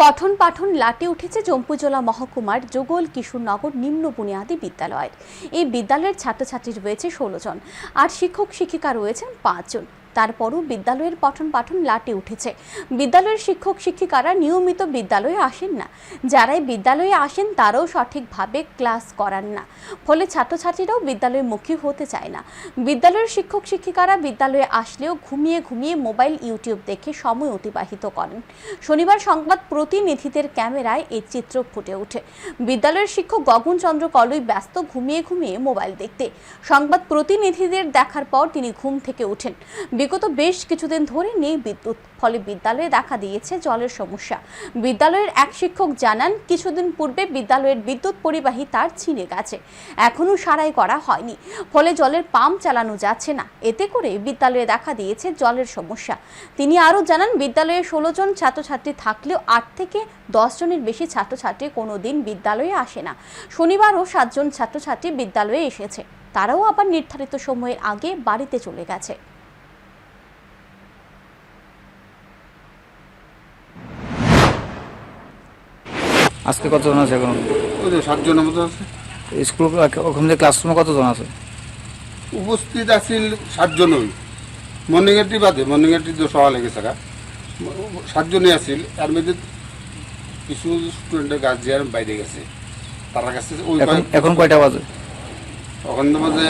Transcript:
পঠন পাঠন লাটে উঠেছে জম্পুজোলা মহকুমার যোগল কিশোরনগর নিম্ন বুনিয়াদী বিদ্যালয়ের। এই বিদ্যালয়ের ছাত্রছাত্রী রয়েছে ষোলো জন, আর শিক্ষক শিক্ষিকা রয়েছেন পাঁচজন তারপরও বিদ্যালয়ের পঠন পাঠন লাটে উঠেছে। বিদ্যালয়ের শিক্ষক, শিক্ষিকারা নিয়মিত বিদ্যালয়ে আসেন না। যারাই বিদ্যালয়ে আসেন, তারাও সঠিকভাবে ক্লাস করান না। ফলে ছাত্রছাত্রীরাও বিদ্যালয়ে মুখী হতে চায় না। বিদ্যালয়ের শিক্ষক, শিক্ষিকারা বিদ্যালয়ে আসলেও ঘুমিয়ে ঘুমিয়ে মোবাইল, ইউটিউব দেখে সময় অতিবাহিত করেন। শনিবার সংবাদ প্রতিনিধিদের ক্যামেরায় এই চিত্র ফুটে ওঠে। বিদ্যালয়ের শিক্ষক গগন চন্দ্র কলই ব্যস্ত ঘুমিয়ে ঘুমিয়ে মোবাইল দেখতে। সংবাদ প্রতিনিধিদের দেখার পর তিনি ঘুম থেকে ওঠেন। বিগত বেশ কিছুদিন ধরে নেই বিদ্যুৎ, ফলে বিদ্যালয়ে দেখা দিয়েছে জলের সমস্যা। বিদ্যালয়ের এক শিক্ষক জানান, কিছুদিন পূর্বে বিদ্যালয়ের বিদ্যুৎ পরিবাহী তার ছিঁড়ে গেছে। এখনও সারাই করা হয়নি, ফলে জলের পাম্প চালানো যাচ্ছে না। এতে করে বিদ্যালয়ে দেখা দিয়েছে জলের সমস্যা। তিনি আরও জানান, বিদ্যালয়ে ষোলো জন ছাত্রছাত্রী থাকলেও আট থেকে দশ জনের বেশি ছাত্রছাত্রী কোনো দিন বিদ্যালয়ে আসে না। শনিবারও সাতজন ছাত্রছাত্রী বিদ্যালয়ে এসেছে। তারাও আবার নির্ধারিত সময়ের আগে বাড়িতে চলে গেছে। আজকে কতজন আছে এখন? ওই যে সাতজনের মতো আছে। স্কুল ওখান থেকে ক্লাসরুমে কতজন আছে? উপস্থিত আছিল সাতজনই মর্নিং এটি বাদে মর্নিং এটি তো সকালে গেছে গা। সাতজনই আছিল এর মধ্যে কিছু স্টুডেন্টের গার্জিয়ান বাইরে গেছে। তারা কাছে ওই এখন এখন কয়টা বাজে? ওখানে মাঝে